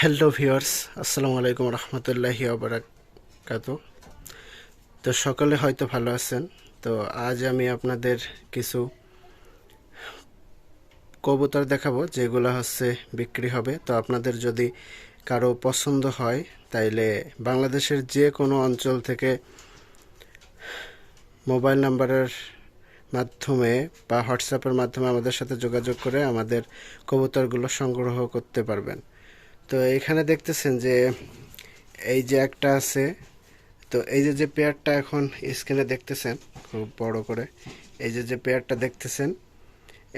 Hello viewers আসসালামু আলাইকুম রহমতুল্লাহি আবরাকাত তো সকলে হয়তো ভালো আছেন। তো আজ আমি আপনাদের কিছু কবুতর দেখাবো, যেগুলো হচ্ছে বিক্রি হবে। তো আপনাদের যদি কারও পছন্দ হয়, তাইলে বাংলাদেশের যে কোনো অঞ্চল থেকে মোবাইল নাম্বারের মাধ্যমে বা হোয়াটসঅ্যাপের মাধ্যমে আমাদের সাথে যোগাযোগ করে আমাদের কবুতরগুলো সংগ্রহ করতে পারবেন। তো এখানে দেখতেছেন যে এই যে একটা আছে, তো এই যে যে পেয়ারটা এখন স্ক্রিনে দেখতেছেন, খুব বড় করে, এই যে যে পেয়ারটা দেখতেছেন,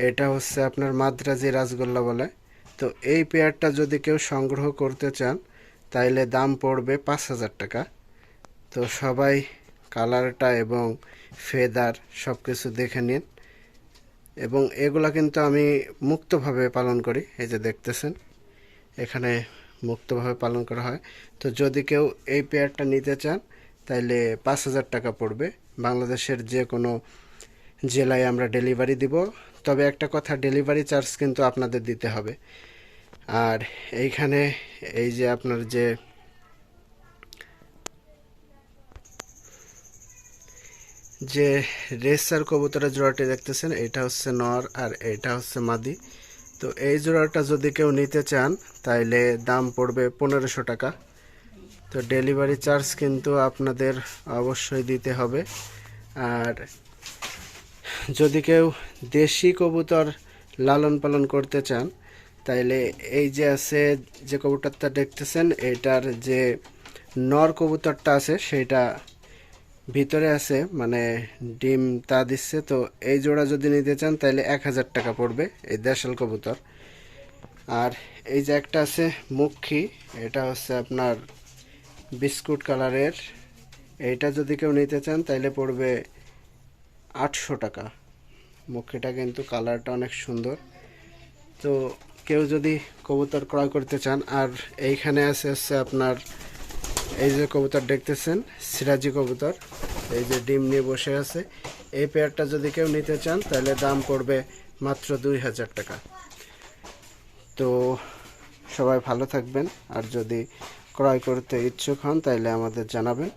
এটা হচ্ছে আপনার মাদ্রাজি রাসগোল্লা বলে। তো এই পেয়ারটা যদি কেউ সংগ্রহ করতে চান, তাইলে দাম পড়বে পাঁচ হাজার টাকা। তো সবাই কালারটা এবং ফেদার সব কিছু দেখে নিন। এবং এগুলা কিন্তু আমি মুক্তভাবে পালন করি, এই যে দেখতেছেন। এখানে মুক্তভাবে পালন করা হয়। তো যদি কেউ এই পেয়ারটা নিতে চান, তাইলে পাঁচ হাজার টাকা পড়বে। বাংলাদেশের যে কোনো জেলায় আমরা ডেলিভারি দিব। তবে একটা কথা ডেলিভারি চার্জ কিন্তু আপনাদের দিতে হবে। আর এইখানে এই যে আপনার যে যে রেসার কবুতরের জোড়াটি দেখতেছেন, এটা হচ্ছে নর আর এটা হচ্ছে মাদি। তো এই জোড়াটা যদি কেউ নিতে চান, তাইলে দাম পড়বে পনেরোশো টাকা। তো ডেলিভারি চার্জ কিন্তু আপনাদের অবশ্যই দিতে হবে। আর যদি কেউ দেশি কবুতর লালন পালন করতে চান, তাইলে এই যে আছে যে কবুতরটা দেখতেছেন, এটার যে নর কবুতরটা আছে, সেটা ভিতরে আছে মানে ডিম তা দিচ্ছে, তো এই জোড়া যদি নিতে চান তাহলে এক হাজার টাকা পড়বে এই দেশাল কবুতর। আর এই যে একটা আছে মুখী, এটা হচ্ছে আপনার বিস্কুট কালারের। এইটা যদি কেউ নিতে চান তাহলে পড়বে আটশো টাকা। মুখীটা কিন্তু কালারটা অনেক সুন্দর। তো কেউ যদি কবুতর ক্রয় করতে চান, আর এইখানে আছে হচ্ছে আপনার এই যে কবুতর দেখতেছেন, সিরাজি কবুতর, এই যে ডিম নিয়ে বসে আছে। এই পেয়ারটা যদি কেউ নিতে চান, তাহলে দাম পড়বে মাত্র দুই হাজার টাকা। তো সবাই ভালো থাকবেন, আর যদি ক্রয় করতে ইচ্ছুক হন, তাহলে আমাদের জানাবেন।